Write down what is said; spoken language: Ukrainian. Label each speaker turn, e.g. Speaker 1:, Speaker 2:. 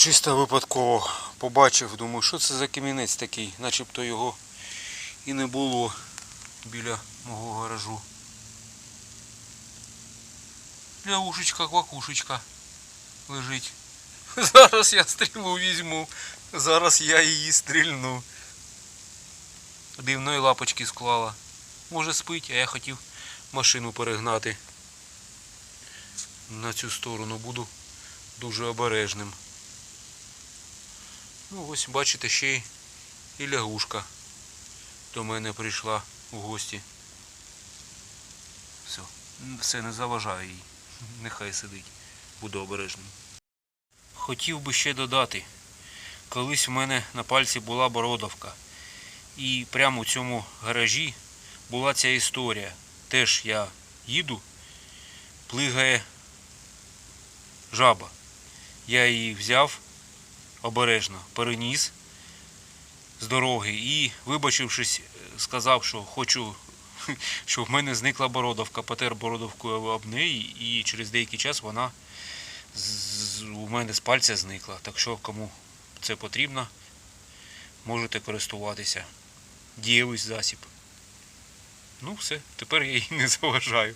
Speaker 1: чисто випадково побачив, думаю, що це за камінець такий, начебто його і не було біля мого гаражу. Лягушечка, квакушечка лежить. Зараз я стрілу візьму. Зараз я її стрільну. Дивної лапочки склала. Може спить, а я хотів машину перегнати. На цю сторону буду дуже обережним. Ну ось бачите, ще й і лягушка до мене прийшла в гості. Все, все не заважає їй. Нехай сидить. Буду обережним. Хотів би ще додати, колись в мене на пальці була бородавка. І прямо у цьому гаражі була ця історія. Теж я їду, плигає жаба. Я її взяв обережно, переніс з дороги і, вибачившись, сказав, що хочу, щоб в мене зникла бородавка, потер бородавкою об неї, і через деякий час вона у мене з пальця зникла. Так що кому це потрібно, можете користуватися. Дієвий засіб. Ну все, тепер я їй не заважаю.